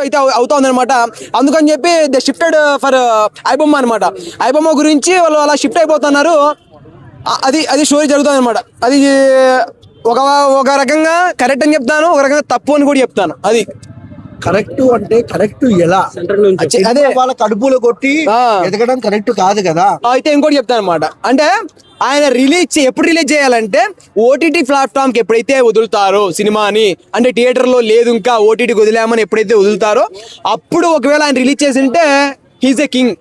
అయితే అవుతుంది అనమాట అందుకని చెప్పి దే షిఫ్టెడ్ ఫర్ ఐబొమ్మ అనమాట ఐబొమ్మ గురించి వాళ్ళు అలా షిఫ్ట్ అయిపోతున్నారు. అది అది స్టోరీ జరుగుతుంది అనమాట అది ఒక ఒక రకంగా కరెక్ట్ అని చెప్తాను ఒక రకంగా తప్పు అని కూడా చెప్తాను. అది. కరెక్ట్ అంటే కరెక్ట్ ఎలా? అదే. వాళ్ళ కడుపులో కొట్టి. ఎదగడం కరెక్ట్ కాదు కదా? అయితే ఇంకోటి చెప్తాను అనమాట అంటే ఆయన రిలీజ్ ఎప్పుడు రిలీజ్ చేయాలంటే ఓటీటీ ప్లాట్ఫామ్కి ఎప్పుడైతే వదులుతారో సినిమాని అంటే థియేటర్లో లేదు ఇంకా ఓటీటీకి వదిలామని ఎప్పుడైతే వదులుతారో అప్పుడు ఒకవేళ ఆయన రిలీజ్ చేసి ఉంటే హీజ్ ఎ కింగ్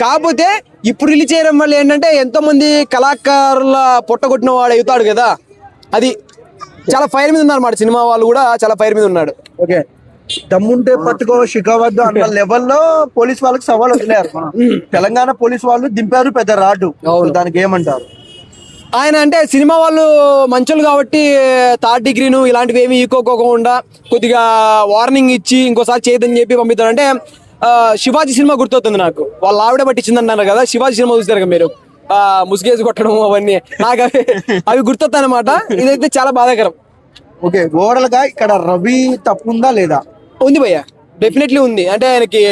కాకపోతే ఇప్పుడు రిలీజ్ చేయడం వల్ల ఏంటంటే ఎంతోమంది కళాకారుల పొట్టగొట్టిన వాడు అవుతాడు కదా. అది చాలా ఫైర్ మీద ఉన్నారు సినిమా వాళ్ళు కూడా చాలా ఫైర్ మీద ఉన్నాడు. ఓకే. దమ్ముంటే పట్టుకో షికవద్దు అన్న లెవెల్లో పోలీస్ వాళ్ళకి సవాల్ వదిలేరు మనం. తెలంగాణ పోలీస్ వాళ్ళు దింపారు పెద్ద రాడ్డు. దానికి ఏమంటారు? ఆయన అంటే సినిమా వాళ్ళు మంచోళ్ళు కాబట్టి థర్డ్ డిగ్రీను ఇలాంటివి ఏమి ఈకోకోకుండా కొద్దిగా వార్నింగ్ ఇచ్చి ఇంకోసారి చేయదని చెప్పి పంపిస్తాడు అంటే శివాజీ సినిమా గుర్తొస్తుంది నాకు. వాళ్ళ ఆవిడ పట్టించింది అన్నారు కదా శివాజీ సినిమా చూస్తారు కదా మీరు? ఆ, ముసుగేసి కొట్టడం అవన్నీ. నాకు అవి అవి గుర్తొస్తాయి అనమాట ఇదైతే చాలా బాధాకరం. ఓకే ఓవరాల్గా ఇక్కడ రవి తప్పుందా లేదా? ఉంది భయ్య. డెఫినెట్లీ ఉంది. అంటే ఆయనకి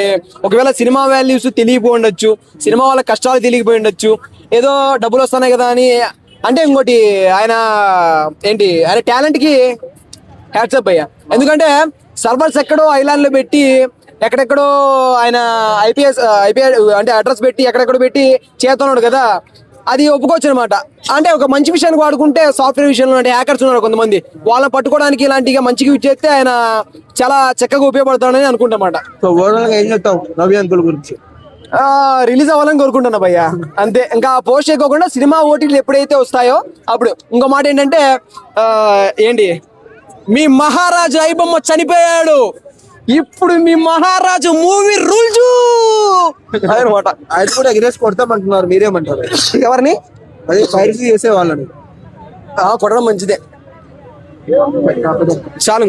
ఒకవేళ సినిమా వాల్యూస్ తెలియపోయి ఉండొచ్చు సినిమా వాళ్ళ కష్టాలు తెలియకపోయి ఉండొచ్చు ఏదో డబ్బులు వస్తున్నాయి కదా అని అంటే ఇంకోటి ఆయన ఏంటి ఆయన టాలెంట్కి హ్యాట్సప్ అయ్యా ఎందుకంటే సర్వర్స్ ఎక్కడో ఐలాండ్లో పెట్టి ఎక్కడెక్కడో ఆయన ఐపీఎస్ ఐపీఎస్ అంటే అడ్రస్ పెట్టి ఎక్కడెక్కడో పెట్టి చేస్తున్నాడు కదా. అది ఒప్పుకోవచ్చు అనమాట అంటే ఒక మంచి విషయానికి వాడుకుంటే సాఫ్ట్వేర్ విషయంలో అంటే హ్యాకర్స్ ఉన్నారు కొంతమంది. వాళ్ళని పట్టుకోవడానికి ఇలాంటిగా మంచిగా యూజ్ చేస్తే ఆయన చాలా చక్కగా ఉపయోగపడతాడని అనుకుంటామాట సో ఓవరాల్గా ఏం చెప్తావు? రవి అంకుల్ గురించి. రిలీజ్ అవ్వాలని కోరుకుంటున్నా భయ్య అంతే. ఇంకా పోస్ట్ చేయకోకుండా సినిమా ఓటీలు ఎప్పుడైతే వస్తాయో అప్పుడు. ఇంకో మాట ఏంటంటే ఏంటి? మీ మహారాజు ఐబొమ్మ చనిపోయాడు. ఇప్పుడు మీ మహారాజు మూవీ రూల్జు అనమాట ఆయన కూడా ఎగిరేసి కొడతామంటున్నారు మీరేమంటారు? ఎవరిని? అదే పైరసీ చేసే వాళ్ళని కొట్టడం మంచిదే. చాలు.